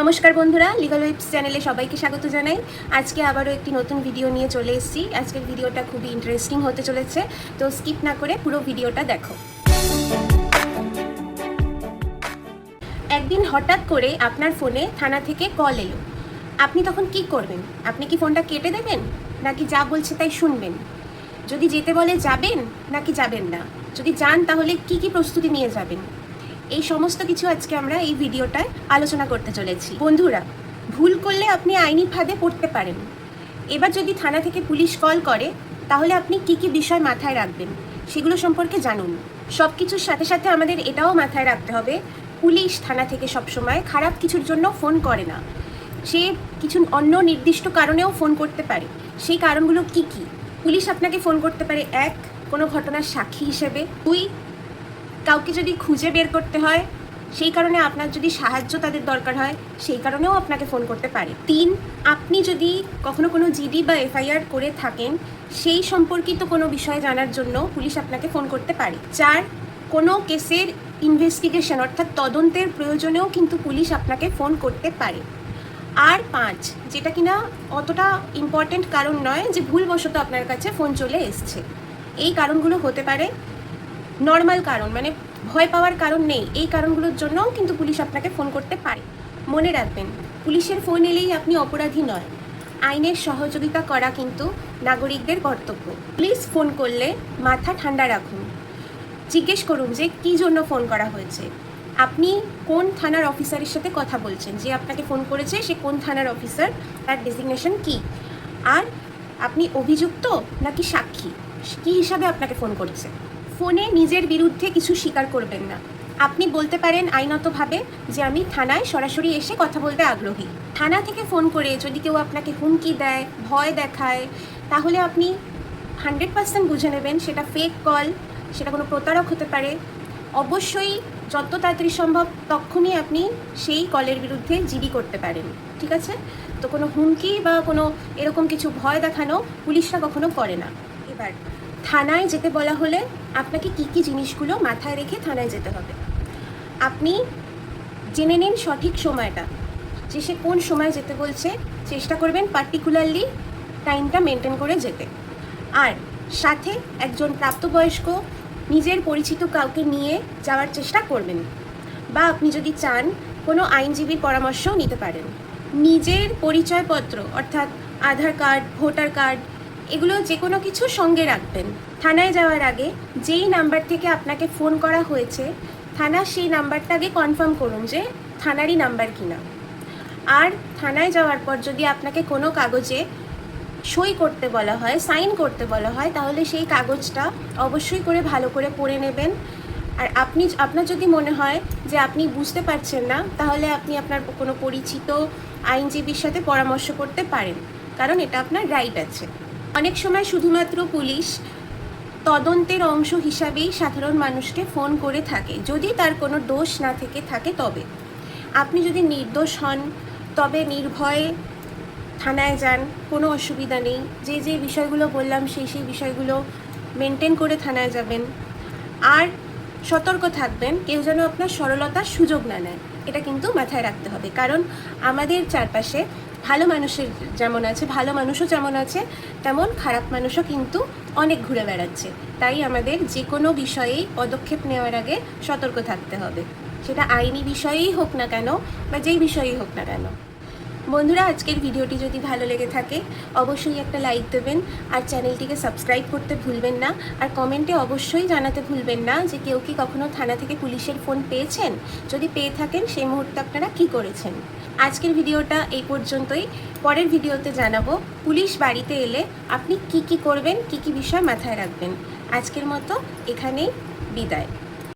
নমস্কার বন্ধুরা লিগাল ওয়েবস চ্যানেলে সবাইকে স্বাগত জানাই। আজকে আবারও একটি নতুন ভিডিও নিয়ে চলে এসেছি। আজকের ভিডিওটা খুবই ইন্টারেস্টিং হতে চলেছে, তো স্কিপ না করে পুরো ভিডিওটা দেখো। একদিন হঠাৎ করে আপনার ফোনে থানা থেকে কল এলো। আপনি তখন কি করবেন? আপনি কি ফোনটা কেটে দেবেন? নাকি যা বলছে তাই শুনবেন? যদি যেতে বলে যাবেন, নাকি যাবেন না? যদি যান তাহলে কি কি প্রস্তুতি নিয়ে যাবেন? এই সমস্ত কিছু আজকে আমরা এই ভিডিওটায় আলোচনা করতে চলেছি। বন্ধুরা, ভুল করলে আপনি আইনি ফাঁদে পড়তে পারেন। এবার যদি থানা থেকে পুলিশ কল করে, তাহলে আপনি কি কি বিষয় মাথায় রাখবেন সেগুলো সম্পর্কে জানুন। সব কিছুর সাথে সাথে আমাদের এটাও মাথায় রাখতে হবে, পুলিশ থানা থেকে সবসময় খারাপ কিছুর জন্য ফোন করে না। সে কিছু অন্য নির্দিষ্ট কারণেও ফোন করতে পারে। সেই কারণগুলো কি কি? পুলিশ আপনাকে ফোন করতে পারে, এক, কোনো ঘটনার সাক্ষী হিসেবে, দুই কাউকে যদি খুঁজে বের করতে হয়, সেই কারণে আপনার যদি সাহায্য তাদের দরকার হয়, সেই কারণেও আপনাকে ফোন করতে পারে। তিন, আপনি যদি কখনো কোনো জিডি বা এফআইআর করে থাকেন, সেই সম্পর্কিত কোনো বিষয় জানার জন্য পুলিশ আপনাকে ফোন করতে পারে। চার, কোনো কেসের ইনভেস্টিগেশন অর্থাৎ তদন্তের প্রয়োজনেও কিন্তু পুলিশ আপনাকে ফোন করতে পারে। আর পাঁচ, যেটা কিনা অতটা ইম্পর্টেন্ট কারণ নয় যে ভুলবশত আপনার কাছে ফোন চলে এসছে। এই কারণগুলো হতে পারে নর্মাল কারণ মানে ভয় পাওয়ার কারণ নেই। এই কারণগুলোর জন্যও কিন্তু পুলিশ আপনাকে ফোন করতে পারে। মনে রাখবেন, পুলিশের ফোন এলেই আপনি অপরাধী নয়। আইনের সহযোগিতা করা কিন্তু নাগরিকদের কর্তব্য। পুলিশ ফোন করলে মাথা ঠান্ডা রাখুন। জিজ্ঞেস করুন যে কী জন্য ফোন করা হয়েছে। আপনি কোন থানার অফিসারের সাথে কথা বলছেন? যে আপনাকে ফোন করেছে, সে কোন থানার অফিসার? তার ডেজিগনেশন কি? আর আপনি অভিযুক্ত নাকি সাক্ষী? কী হিসাবে আপনাকে ফোন করছে? ফোনে নিজের বিরুদ্ধে কিছু স্বীকার করবেন না। আপনি বলতে পারেন আইনতভাবে যে আমি থানায় সরাসরি এসে কথা বলতে আগ্রহী। থানা থেকে ফোন করে যদি কেউ আপনাকে হুমকি দেয়, ভয় দেখায়, তাহলে আপনি হান্ড্রেড পার্সেন্ট বুঝে নেবেন সেটা ফেক কল সেটা কোনো প্রতারক হতে পারে। অবশ্যই যত তাড়াতাড়ি সম্ভব তখনই আপনি সেই কলের বিরুদ্ধে জিডি করতে পারেন, ঠিক আছে? তো কোনো হুমকি বা কোনো এরকম কিছু ভয় দেখানো পুলিশরা কখনো করে না। এবার থানায় যেতে বলা হলে আপনাকে কি কি জিনিসগুলো মাথায় রেখে থানায় যেতে হবে? আপনি জেনে নিন সঠিক সময়টা। যে সে কোন সময় যেতে বলছে, চেষ্টা করবেন পার্টিকুলারলি টাইমটা মেনটেন করে যেতে। আর সাথে একজন প্রাপ্তবয়স্ক নিজের পরিচিত কাউকে নিয়ে যাওয়ার চেষ্টা করবেন। বা আপনি যদি চান, কোনো আইনজীবীর পরামর্শও নিতে পারেন। নিজের পরিচয়পত্র, অর্থাৎ আধার কার্ড, ভোটার কার্ড এগুলো যে কোনো কিছু সঙ্গে রাখবেন। থানায় যাওয়ার আগে যেই নাম্বার থেকে আপনাকে ফোন করা হয়েছে, থানা সেই নাম্বারটা আগে কনফার্ম করুন যে থানারই নাম্বার কিনা। আর থানায় যাওয়ার পর যদি আপনাকে কোনো কাগজে সই করতে বলা হয়, সাইন করতে বলা হয়, তাহলে সেই কাগজটা অবশ্যই করে ভালো করে পড়ে নেবেন। আর আপনি আপনার যদি মনে হয় যে আপনি বুঝতে পারছেন না, তাহলে আপনি আপনার কোনো পরিচিত আইনজীবীর সাথে পরামর্শ করতে পারেন। কারণ এটা আপনার রাইট আছে। অনেক সময় শুধুমাত্র পুলিশ তদন্তের অংশ হিসাবেই সাধারণ মানুষকে ফোন করে থাকে। যদি তার কোনো দোষ না থেকে থাকে, তবে। আপনি যদি নির্দোষ হন, তবে নির্ভয়ে থানায় যান, কোনো অসুবিধা নেই। যে যে বিষয়গুলো বললাম, সেই সেই বিষয়গুলো মেনটেন করে থানায় যাবেন। আর সতর্ক থাকবেন, কেউ যেন আপনার সরলতার সুযোগ না নেয়। এটা কিন্তু মাথায় রাখতে হবে। কারণ আমাদের চারপাশে ভালো মানুষের যেমন আছে, ভালো মানুষও যেমন আছে, তেমন খারাপ মানুষও কিন্তু অনেক ঘুরে বেড়াচ্ছে। তাই আমাদের যে কোনো বিষয়েই পদক্ষেপ নেওয়ার আগে সতর্ক থাকতে হবে। সেটা আইনি বিষয়েই হোক না কেন বা যেই বিষয়েই হোক না কেন। বন্ধুরা, আজকের ভিডিওটি যদি ভালো লেগে থাকে, অবশ্যই একটা লাইক দেবেন আর চ্যানেলটিকে সাবস্ক্রাইব করতে ভুলবেন না। আর কমেন্টে অবশ্যই জানাতে ভুলবেন না যে কেউ কি কখনো থানা থেকে পুলিশের ফোন পেয়েছেন? যদি পেয়ে থাকেন, সেই মুহূর্তে আপনারা কি করেছেন? আজকের ভিডিওটা এই পর্যন্তই। পরের ভিডিওতে জানাব, পুলিশ বাড়িতে এলে আপনি কি কি করবেন, কি কি বিষয় মাথায় রাখবেন। আজকের মতো এখানেই বিদায়।